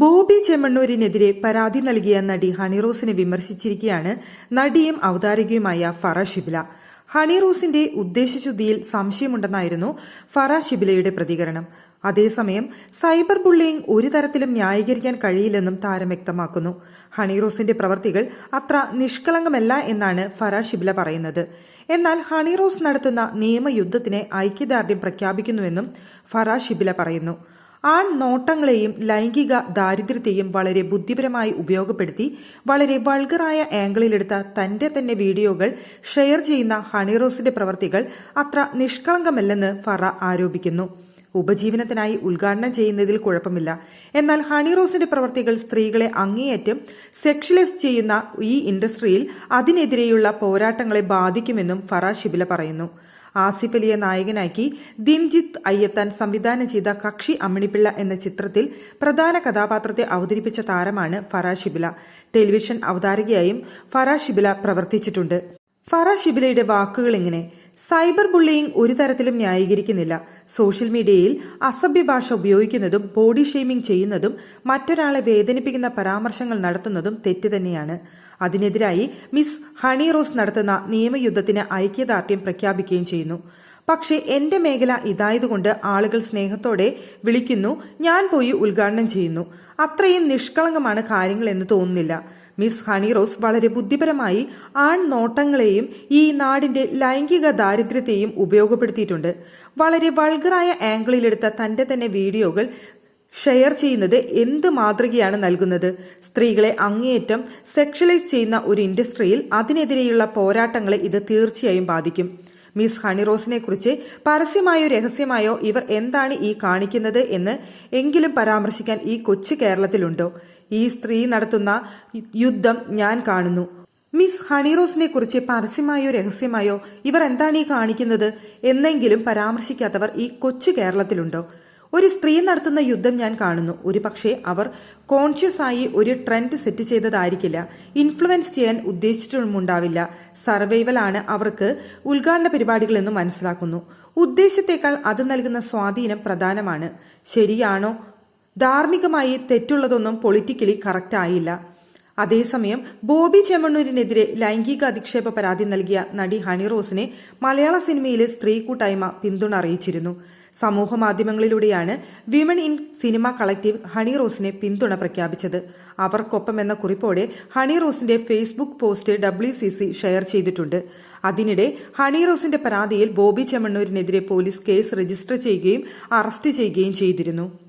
ബോബി ചെമ്മണ്ണൂരിനെതിരെ പരാതി നൽകിയ നടി ഹണിറോസിനെ വിമർശിച്ചിരിക്കുകയാണ് നടിയും അവതാരകയുമായ ഫറ ഷിബില. ഹണിറോസിന്റെ ഉദ്ദേശശുദ്ധിയിൽ സംശയമുണ്ടെന്നായിരുന്നു ഫറ ഷിബിലയുടെ പ്രതികരണം. അതേസമയം സൈബർ ബുള്ളിയിങ് ഒരു തരത്തിലും ന്യായീകരിക്കാൻ കഴിയില്ലെന്നും താരം വ്യക്തമാക്കുന്നു. ഹണിറോസിന്റെ പ്രവർത്തികൾ അത്ര നിഷ്കളങ്കമല്ല എന്നാണ് ഫറ ഷിബില പറയുന്നത്. എന്നാൽ ഹണിറോസ് നടത്തുന്ന നിയമയുദ്ധത്തിന് ഐക്യദാർഢ്യം പ്രഖ്യാപിക്കുന്നുവെന്നും ഫറ ഷിബില പറയുന്നു. ആൺ നോട്ടങ്ങളെയും ലൈംഗിക ദാരിദ്ര്യത്തെയും വളരെ ബുദ്ധിപരമായി ഉപയോഗപ്പെടുത്തി വളരെ വൾഗറായ ആംഗിളിലെടുത്ത തന്റെ തന്നെ വീഡിയോകൾ ഷെയർ ചെയ്യുന്ന ഹണിറോസിന്റെ പ്രവർത്തികൾ അത്ര നിഷ്കളങ്കമല്ലെന്ന് ഫറ ആരോപിക്കുന്നു. ഉപജീവനത്തിനായി ഉദ്ഘാടനം ചെയ്യുന്നതിൽ കുഴപ്പമില്ല. എന്നാൽ ഹണിറോസിന്റെ പ്രവർത്തികൾ സ്ത്രീകളെ അങ്ങേയറ്റം സെക്ഷലൈസ് ചെയ്യുന്ന ഈ ഇൻഡസ്ട്രിയിൽ അതിനെതിരെയുള്ള പോരാട്ടങ്ങളെ ബാധിക്കുമെന്നും ഫറ ഷിബില പറയുന്നു. ആസിഫ് അലിയെ നായകനാക്കി ദിൻജിത്ത് അയ്യത്താൻ സംവിധാനം ചെയ്ത കക്ഷി അമ്മിണിപ്പിള്ള എന്ന ചിത്രത്തിൽ പ്രധാന കഥാപാത്രത്തെ അവതരിപ്പിച്ച താരമാണ് ഫറാ ഷിബില. ടെലിവിഷൻ അവതാരകയായും ഫറാ ഷിബില പ്രവർത്തിച്ചിട്ടുണ്ട്. ഫറാ ഷിബിലയുടെ വാക്കുകൾ ഇങ്ങനെ സൈബർ ബുള്ളിയിങ് ഒരു തരത്തിലും ന്യായീകരിക്കുന്നില്ല. സോഷ്യൽ മീഡിയയിൽ അസഭ്യ ഭാഷ ഉപയോഗിക്കുന്നതും ബോഡി ഷെയ്മിംഗ് ചെയ്യുന്നതും മറ്റൊരാളെ വേദനിപ്പിക്കുന്ന പരാമർശങ്ങൾ നടത്തുന്നതും തെറ്റ് തന്നെയാണ്. അതിനെതിരായി മിസ് ഹണി റോസ് നടത്തുന്ന നിയമയുദ്ധത്തിന് ഐക്യദാർഢ്യം പ്രഖ്യാപിക്കുകയും ചെയ്യുന്നു. പക്ഷേ എന്റെ മേഖല ഇതായതുകൊണ്ട് ആളുകൾ സ്നേഹത്തോടെ വിളിക്കുന്നു ഞാൻ പോയി ഉദ്ഘാടനം ചെയ്യുന്നു. അത്രയും നിഷ്കളങ്കമാണ് കാര്യങ്ങൾ എന്ന് തോന്നുന്നില്ല. മിസ് ഹണി റോസ് വളരെ ബുദ്ധിപരമായി ആൺ നോട്ടങ്ങളെയും ഈ നാടിന്റെ ലൈംഗിക ദാരിദ്ര്യത്തെയും ഉപയോഗപ്പെടുത്തിയിട്ടുണ്ട്. വളരെ വൾഗറായ ആംഗിളിലെടുത്ത തന്റെ തന്നെ വീഡിയോകൾ ഷെയർ ചെയ്യുന്നത് എന്ത് മാതൃകയാണ് നൽകുന്നത്? സ്ത്രീകളെ അങ്ങേയറ്റം സെക്ഷലൈസ് ചെയ്യുന്ന ഒരു ഇൻഡസ്ട്രിയിൽ അതിനെതിരെയുള്ള പോരാട്ടങ്ങളെ ഇത് തീർച്ചയായും ബാധിക്കും. മിസ് ഹണിറോസിനെ കുറിച്ച് പരസ്യമായോ രഹസ്യമായോ ഇവർ എന്താണ് ഈ കാണിക്കുന്നത് എന്ന് എങ്കിലും പരാമർശിക്കാൻ ഈ കൊച്ചു കേരളത്തിലുണ്ടോ? ഈ സ്ത്രീ നടത്തുന്ന യുദ്ധം ഞാൻ കാണുന്നു. മിസ് ഹണിറോസിനെ കുറിച്ച് പരസ്യമായോ രഹസ്യമായോ ഇവർ എന്താണ് ഈ കാണിക്കുന്നത് എന്നെങ്കിലും പരാമർശിക്കാത്തവർ ഈ കൊച്ചു കേരളത്തിലുണ്ടോ? ഒരു സ്ത്രീ നടത്തുന്ന യുദ്ധം ഞാൻ കാണുന്നു. ഒരു പക്ഷേ അവർ കോൺഷ്യസ് ആയി ഒരു ട്രെൻഡ് സെറ്റ് ചെയ്തതായിരിക്കില്ല. ഇൻഫ്ലുവൻസ് ചെയ്യാൻ ഉദ്ദേശിച്ചിട്ടുമുണ്ടാവില്ല. സർവൈവൽ ആണ് അവർക്ക് ഉദ്ഘാടന പരിപാടികളെന്ന് മനസ്സിലാക്കുന്നു. ഉദ്ദേശത്തെക്കാൾ അത് നൽകുന്ന സ്വാധീനം പ്രധാനമാണ്. ശരിയാണോ? ധാർമ്മികമായി തെറ്റുള്ളതൊന്നും പൊളിറ്റിക്കലി കറക്റ്റ് ആയില്ല. അതേസമയം ബോബി ചെമ്മണ്ണൂരിനെതിരെ ലൈംഗിക അധിക്ഷേപ പരാതി നൽകിയ നടി ഹണി റോസിനെ മലയാള സിനിമയിലെ സ്ത്രീ കൂട്ടായ്മ പിന്തുണ അറിയിച്ചിരുന്നു. സമൂഹ മാധ്യമങ്ങളിലൂടെയാണ് Women in Cinema Collective Honey റോസിനെ പിന്തുണ പ്രഖ്യാപിച്ചത്. അവർക്കൊപ്പം എന്ന കുറിപ്പോടെ Honey റോസിന്റെ Facebook post W C C share ചെയ്തിട്ടുണ്ട്. അതിനിടെ ഹണി റോസിന്റെ പരാതിയിൽ ബോബി ചെമ്മണ്ണൂരിനെതിരെ പോലീസ് കേസ് രജിസ്റ്റർ ചെയ്യുകയും അറസ്റ്റ് ചെയ്യുകയും ചെയ്തിരുന്നു.